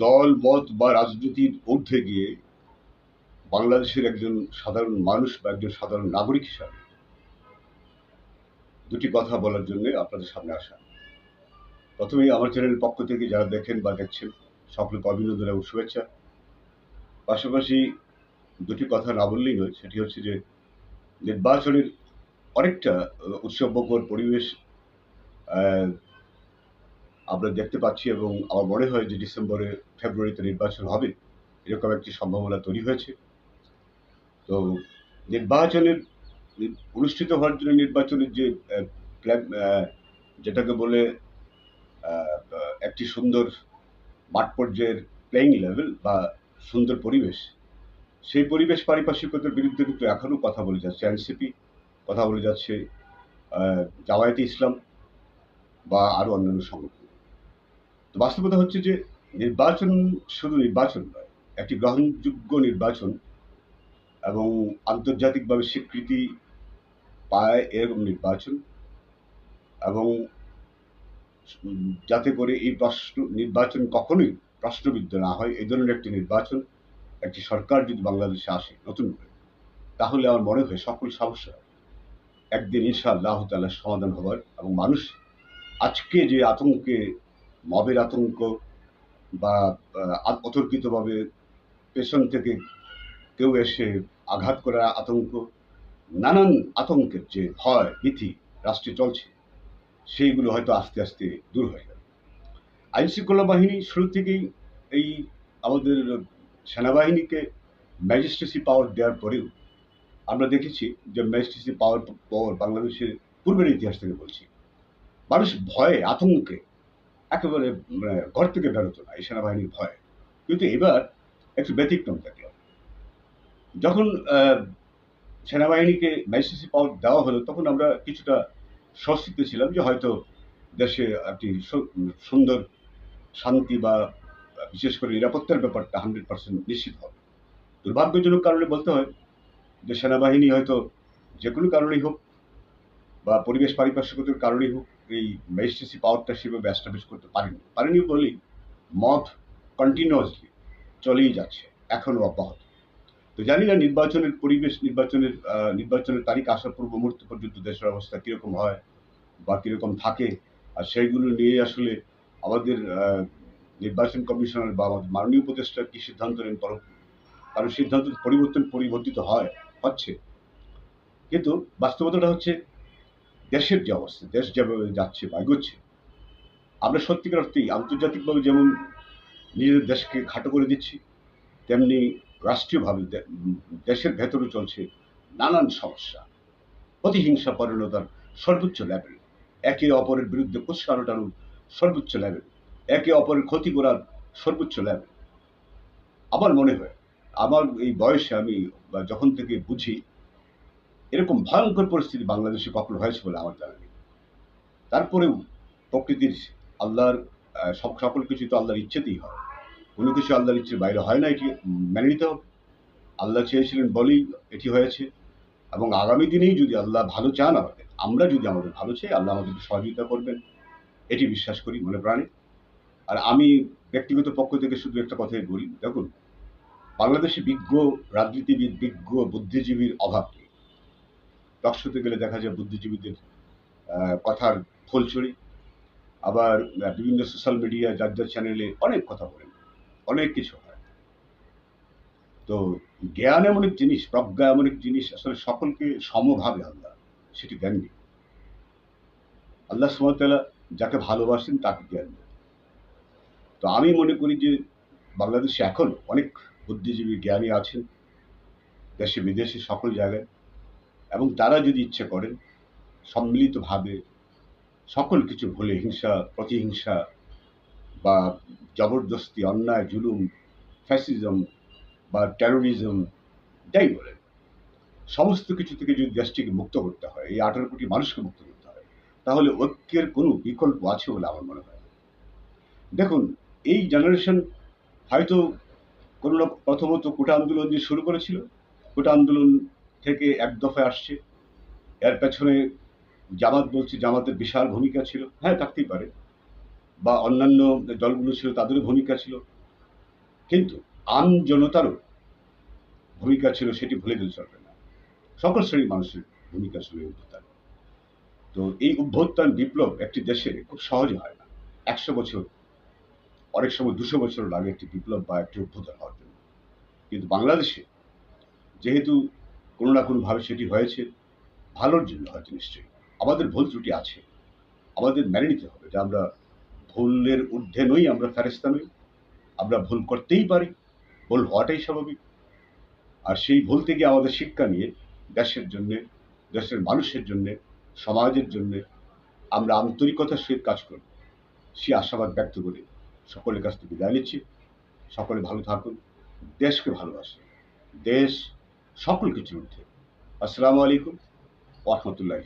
দল মত বা রাজনীতির ঊর্ধ্বে গিয়ে বাংলাদেশের একজন সাধারণ মানুষ বা একজন সাধারণ নাগরিক হিসাবে দুটি কথা বলার জন্য আপনাদের সামনে আসা। প্রথমেই আমার চ্যানেলের পক্ষ থেকে যারা দেখেন বা দেখছেন সকলকে অভিনন্দন এবং শুভেচ্ছা। পাশাপাশি দুটি কথা না বললেই নয় সেটি হচ্ছে যে নির্বাচনের অনেকটা আহ, উৎসবমুখর পরিবেশ আমরা দেখতে পাচ্ছি এবং আমার মনে হয় যে ডিসেম্বরে, ফেব্রুয়ারিতে নির্বাচন হবে, এরকম একটি সম্ভাবনা তৈরি হয়েছে। তো নির্বাচনের, অনুষ্ঠিত হওয়ার জন্য নির্বাচনের যে প্ল্যান যেটাকে বলে একটি সুন্দর মাঠ পর্যায়ের প্লেইং লেভেল বা সুন্দর পরিবেশ, সেই পরিবেশ পারিপার্শ্বিকতার বিরুদ্ধে কিন্তু এখনও কথা বলে যাচ্ছে এনসিপি, কথা বলে যাচ্ছে জামায়াতে ইসলাম বা আরও অন্যান্য সংগঠন। তো বাস্তবতা হচ্ছে যে নির্বাচন শুধু নির্বাচন নয়, একটি গ্রহণযোগ্য নির্বাচন এবং আন্তর্জাতিকভাবে স্বীকৃতি পায় এরকম নির্বাচন এবং যাতে করে এই প্রশ্ন, নির্বাচন কখনোই প্রশ্নবিদ্ধ না হয়, এই ধরনের একটি নির্বাচন, একটি সরকার যদি বাংলাদেশে আসে নতুন করে, তাহলে আমার মনে হয় সকল সমস্যা একদিন ইনশাআল্লাহ তাআলা সমাধান হবার এবং মানুষ আজকে যে আতঙ্কে মবের আতঙ্ক বা অতর্কিতভাবে পেছন থেকে কেউ এসে আঘাত করার আতঙ্ক, নানান আতঙ্কের যে ভয়, ভীতি রাষ্ট্রে চলছে, সেইগুলো হয়তো আস্তে আস্তে দূর হয়ে যাবে আইন শৃঙ্খলা বাহিনী শুরু থেকেই এই আমাদের সেনাবাহিনীকে ম্যাজিস্ট্রেসি পাওয়ার দেওয়ার পরেও আমরা দেখেছি যে ম্যাজিস্ট্রেসি পাওয়ার পর বাংলাদেশের পূর্বের ইতিহাস থেকে বলছি। মানুষ ভয়ে, আতঙ্কে একেবারে মানে ঘর থেকে বেরোতো না, এই সেনাবাহিনীর ভয়ে। কিন্তু এবার একটু ব্যতিক্রম দেখল যখন সেনাবাহিনীকে ম্যাজিস্ট্রেসি পাওয়ার দেওয়া হলো, তখন আমরা কিছুটা স্বস্তিতে ছিলাম যে হয়তো দেশে একটি সুন্দর শান্তি বা বিশেষ করে নিরাপত্তার ব্যাপারটা হান্ড্রেড পার্সেন্ট নিশ্চিত হবে। দুর্ভাগ্যজনক কারণে বলতে হয় যে, সেনাবাহিনী হয়তো যে কোনো কারণেই হোক বা পরিবেশ পারিপার্শ্বিকতার কারণেই হোক এই ম্যাজিস্ট্রেসি পাওয়ারটা সেভাবে অ্যাস্টাবলিশ করতে পারেনি। পারেনি বলেই মব কন্টিনিউয়াসলি চলেই যাচ্ছে, এখনও অব্যাহত। তো জানি না নির্বাচনের পরিবেশ, নির্বাচনের নির্বাচনের তারিখ আসার পূর্ব মুহূর্ত পর্যন্ত দেশের অবস্থা কীরকম হয় বা কীরকম থাকে, আর সেইগুলো নিয়ে আসলে আমাদের নির্বাচন কমিশনার বা আমাদের মাননীয় উপদেষ্টা কী সিদ্ধান্ত নেন কারণ সিদ্ধান্ত পরিবর্তন পরিবর্তিত হয়, হচ্ছে। কিন্তু বাস্তবতাটা হচ্ছে দেশের যে অবস্থা, দেশ যেভাবে যাচ্ছে বা এগোচ্ছে, আমরা সত্যিকার অর্থেই আন্তর্জাতিকভাবে যেমন নিজেদের দেশকে খাটো করে দিচ্ছি, তেমনি রাষ্ট্রীয়ভাবে দেশের ভেতরে চলছে নানান সমস্যা। প্রতিহিংসা পরিণতার সর্বোচ্চ লেভেল একে অপরের বিরুদ্ধে কুৎসারটানোর সর্বোচ্চ লেভেল একে অপরের ক্ষতি করার সর্বোচ্চ লেভেল আমার মনে হয়, আমার এই বয়সে আমি যখন থেকে বুঝি এরকম ভয়ঙ্কর পরিস্থিতি বাংলাদেশে কখনো হয়েছে বলে আমার জানা নেই। তারপরেও প্রকৃতির আল্লাহর সব, সকল কিছু তো আল্লাহর ইচ্ছেতেই হয়। কোনো কিছু আল্লাহর ইচ্ছের বাইরে হয় না, এটি মেনে নিতে হবে। আল্লাহ চেয়েছিলেন বলেই এটি হয়েছে। এবং আগামী দিনেই যদি আল্লাহ ভালো চান আমাদের, আমরা যদি আমাদের ভালো চাই, আল্লাহ আমাদেরকে সহযোগিতা করবেন। এটি বিশ্বাস করি মনে প্রাণে। আর আমি ব্যক্তিগত পক্ষ থেকে শুধু একটা কথাই বলি, দেখুন, বাংলাদেশে বিজ্ঞ রাজনীতিবিদ, বিজ্ঞ বুদ্ধিজীবীর অভাব নেই টকশোতে গেলে দেখা যায় বুদ্ধিজীবীদের কথার খোলছড়ি। আবার বিভিন্ন সোশ্যাল মিডিয়া যার যার চ্যানেলে অনেক কথা বলেন অনেক কিছু হয়। তো জ্ঞান এমন এক জিনিস, প্রজ্ঞা এমন এক জিনিস, আসলে সকলকে সমভাবে আল্লাহ সেটি দেননি। আল্লাহ সুমতালা যাকে ভালোবাসেন তাকে জ্ঞান দেন। তো আমি মনে করি যে বাংলাদেশে এখন অনেক বুদ্ধিজীবী জ্ঞানী আছেন। দেশে বিদেশে সকল জায়গায়। এবং তারা যদি ইচ্ছে করেন, সম্মিলিতভাবে সকল কিছু ভুলে, হিংসা, প্রতিহিংসা বা জবরদস্তি, অন্যায়, জুলুম, ফ্যাসিজম বা টেরোরিজম যাই বলেন, সমস্ত কিছু থেকে যদি দেশটিকে মুক্ত করতে হয়, এই আঠারো কোটি মানুষকে মুক্ত করতে হয়, তাহলে ঐক্যের কোনো বিকল্প আছে বলে আমার মনে হয় দেখুন, এই জেনারেশন হয়তো কোনো প্রথমত কোটা আন্দোলন যে শুরু করেছিল। কোটা আন্দোলন থেকে এক দফায় আসছে। এর পেছনে জামাত বলছে জামাতের বিশাল ভূমিকা ছিল। হ্যাঁ থাকতেই পারে। বা অন্যান্য দলগুলো ছিল, তাদেরও ভূমিকা ছিল। কিন্তু আম জনতারও ভূমিকা ছিল, সেটি ভুলে গেলে চলবে না। সকল শ্রেণির মানুষের ভূমিকা ছিল এই অভ্যুত্থান তো এই অভ্যুত্থান বিপ্লব একটি দেশে খুব সহজে হয় না। একশো বছর, অনেক সময় দুশো বছর লাগে একটি বিপ্লব বা একটি অভ্যুত্থান হওয়ার জন্য। কিন্তু বাংলাদেশে যেহেতু কোনো না কোনোভাবে সেটি হয়েছে। ভালোর জন্য হয়তো নিশ্চয়ই। আমাদের ভুল ত্রুটি আছে। আমাদের মেনে নিতে হবে যে আমরা ভুলের ঊর্ধ্বে নই, আমরা ফেরেস্তা নই। আমরা ভুল করতেই পারি। ভুল হওয়াটাই স্বাভাবিক। আর সেই ভুল থেকে আমাদের শিক্ষা নিয়ে দেশের জন্যে, দেশের মানুষের জন্যে, সমাজের জন্যে আমরা আন্তরিকতার সহিত কাজ করব। সে আশাবাদ ব্যক্ত করে সকলের কাছ থেকে বিদায় নিচ্ছি। সকলে ভালো থাকুন। দেশকে ভালোবাসুন। দেশ সকল কিছুর আসসালামু আলাইকুম রহমতুল্লাহ